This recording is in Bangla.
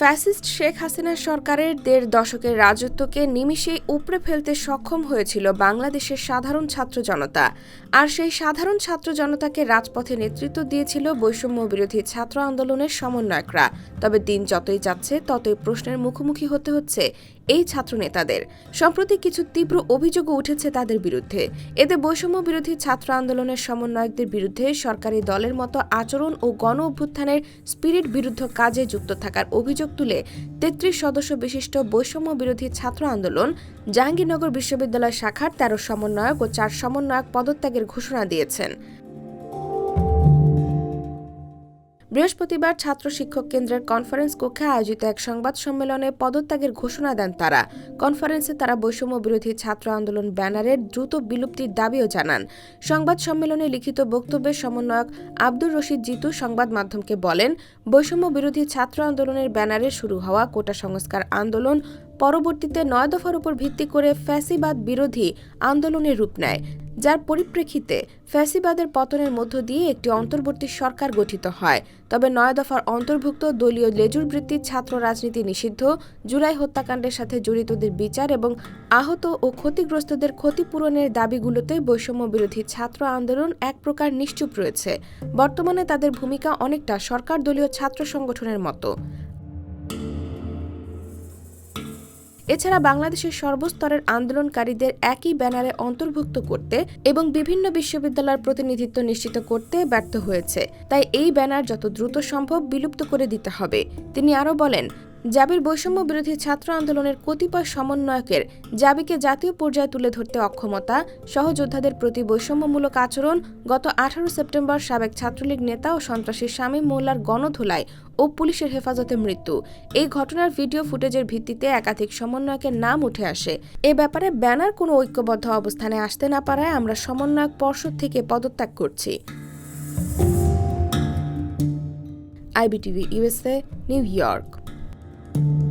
ফ্যাসিস্ট শেখ হাসিনা সরকারের দেড় দশকের রাজত্বকে নিমিষেই উপড়ে ফেলতে সক্ষম হয়েছিল বাংলাদেশের সাধারণ ছাত্র জনতা। আর সেই সাধারণ ছাত্র জনতাকে রাজপথে নেতৃত্ব দিয়েছিল বৈষম্য বিরোধী ছাত্র আন্দোলনের সমন্বয়করা। তবে দিন যতই যাচ্ছে, ততই প্রশ্নের মুখোমুখি হতে হচ্ছে এই ছাত্র নেতাদের সম্প্রতি কিছু তীব্র অভিযোগও উঠেছে তাদের বিরুদ্ধে। এতে বৈষম্য বিরোধী ছাত্র আন্দোলনের সমন্বয়কদের বিরুদ্ধে সরকারি দলের মতো আচরণ ও গণ অভ্যুত্থানের স্পিরিট বিরুদ্ধ কাজে যুক্ত থাকার অভিযোগ তুলে তেত্রিশ সদস্য বিশিষ্ট বৈষম্য বিরোধী ছাত্র আন্দোলন জাহাঙ্গীরনগর বিশ্ববিদ্যালয় শাখার তেরো সমন্বয়ক ও চার সমন্বয়ক পদত্যাগের ঘোষণা দিয়েছেন। বৃহস্পতিবার ছাত্র শিক্ষক কেন্দ্রের কনফারেন্স কক্ষে আয়োজিত এক সংবাদ সম্মেলনে পদত্যাগের ঘোষণা দেন তারা। কনফারেন্সে তারা বৈষম্য বিরোধী ছাত্র আন্দোলন ব্যানারের দ্রুত বিলুপ্তির দাবিও জানান। সংবাদ সম্মেলনে লিখিত বক্তব্যের সমন্বয়ক আব্দুর রশিদ জিতু সংবাদ মাধ্যমকে বলেন, বৈষম্য বিরোধী ছাত্র আন্দোলনের ব্যানারে শুরু হওয়া কোটা সংস্কার আন্দোলন পরবর্তীতে নয় দফার উপর ভিত্তি করে ফ্যাসিবাদ বিরোধী আন্দোলনের রূপ নেয়। যার পরিপ্রেক্ষিতে ফ্যাসিবাদের পতনের মধ্য দিয়ে একটি অন্তর্বর্তী সরকার গঠিত হয়। তবে নয় দফার অন্তর্ভুক্ত দলীয় লেজুর বৃত্তির ছাত্র রাজনীতি নিষিদ্ধ। জুলাই হত্যাকাণ্ডের সাথে জড়িতদের বিচার এবং আহত ও ক্ষতিগ্রস্তদের ক্ষতিপূরণের দাবিগুলোতে বৈষম্য বিরোধী ছাত্র আন্দোলন এক প্রকার নিশ্চুপ রয়েছে। বর্তমানে তাদের ভূমিকা অনেকটা সরকার দলীয় ছাত্র সংগঠনের মতো। এছাড়া বাংলাদেশের সর্বস্তরের আন্দোলনকারীদের একই ব্যানারে অন্তর্ভুক্ত করতে এবং বিভিন্ন বিশ্ববিদ্যালয়ের প্রতিনিধিত্ব নিশ্চিত করতে ব্যর্থ হয়েছে। তাই এই ব্যানার যত দ্রুত সম্ভব বিলুপ্ত করে দিতে হবে। তিনি আরও বলেন জাবির বৈষম্য বিরোধী ছাত্র আন্দোলনের কতিপয় সমন্বয়কের জাবিকে জাতীয় পর্যায়ে তুলে ধরতে অক্ষমতা, সহযোদ্ধাদের প্রতি বৈষম্যমূলক আচরণ, গত আঠারো সেপ্টেম্বর সাবেক ছাত্রলীগ নেতা ও সন্ত্রাসী শামীম মোল্লার গণধোলায় ও পুলিশের হেফাজতে মৃত্যু। এই ঘটনার ভিডিও ফুটেজের ভিত্তিতে একাধিক সমন্বয়কের নাম উঠে আসে। এ ব্যাপারে ব্যানার কোনো ঐক্যবদ্ধ অবস্থানে আসতে না পারায় আমরা সমন্বয়ক পর্ষদ থেকে পদত্যাগ করছি। IBTV USA New York. thank you